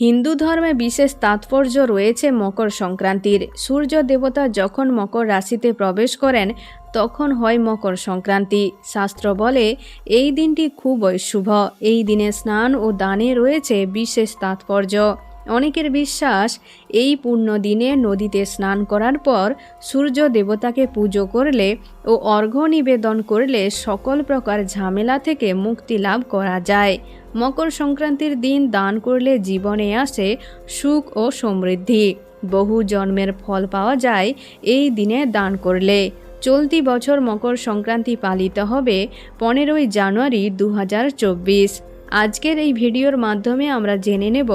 হিন্দু ধর্মে বিশেষ তাৎপর্য রয়েছে মকর সংক্রান্তির। সূর্য দেবতা যখন মকর রাশিতে প্রবেশ করেন, তখন হয় মকর সংক্রান্তি। শাস্ত্র বলে, এই দিনটি খুবই শুভ। এই দিনে স্নান ও দানে রয়েছে বিশেষ তাৎপর্য। অনেকের বিশ্বাস এই পূর্ণ দিনে নদীতে স্নান করার পর সূর্য দেবতাকে পুজো করলে ও অর্ঘ্য নিবেদন করলে সকল প্রকার ঝামেলা থেকে মুক্তি লাভ করা যায়। মকর সংক্রান্তির দিন দান করলে জীবনে আসে সুখ ও সমৃদ্ধি। বহু জন্মের ফল পাওয়া যায় এই দিনে দান করলে। চলতি বছর মকর সংক্রান্তি পালিত হবে পনেরোই জানুয়ারি দু হাজার চব্বিশ। আজকের এই ভিডিওর মাধ্যমে আমরা জেনে নেব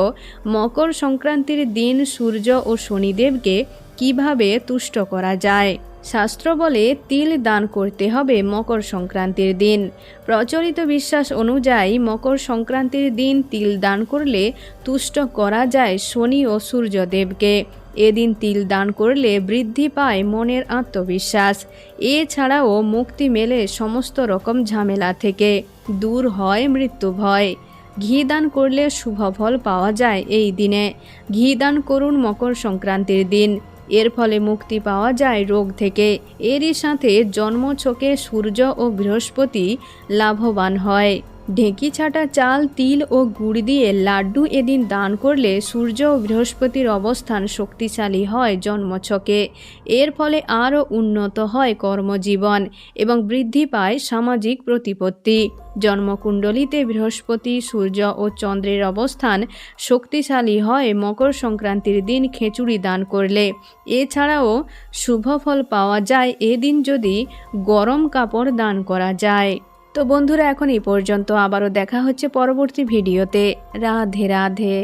মকর সংক্রান্তির দিন সূর্য ও শনিদেবকে কীভাবে তুষ্ট করা যায়। শাস্ত্র বলে তিল দান করতে হবে মকর সংক্রান্তির দিন। প্রচলিত বিশ্বাস অনুযায়ী মকর সংক্রান্তির দিন তিল দান করলে তুষ্ট করা যায় শনি ও সূর্যদেবকে। এদিন তিল দান করলে বৃদ্ধি পায় মনের আত্মবিশ্বাস। এছাড়াও মুক্তি মেলে সমস্ত রকম ঝামেলা থেকে। দূর হয় মৃত্যু ভয়। ঘি দান করলে শুভ ফল পাওয়া যায় এই দিনে। ঘি দান করুন মকর সংক্রান্তির দিন। এর ফলে মুক্তি পাওয়া যায় রোগ থেকে। এরই সাথে জন্মছকে সূর্য ও বৃহস্পতি লাভবান হয়। ঢেঁকি ছাটা, চাল, তিল ও গুড় দিয়ে লাড্ডু এদিন দান করলে সূর্য ও বৃহস্পতির অবস্থান শক্তিশালী হয় জন্মছকে। এর ফলে আরও উন্নত হয় কর্মজীবন এবং বৃদ্ধি পায় সামাজিক প্রতিপত্তি। জন্মকুণ্ডলিতে বৃহস্পতি, সূর্য ও চন্দ্রের অবস্থান শক্তিশালী হয় মকর সংক্রান্তির দিন খেচুড়ি দান করলে। এছাড়াও শুভ ফল পাওয়া যায় এদিন যদি গরম কাপড় দান করা যায়। তো বন্ধুরা এখন এই পর্যন্ত আবারও দেখা হচ্ছে পরবর্তী ভিডিওতে। রাধে রাধে।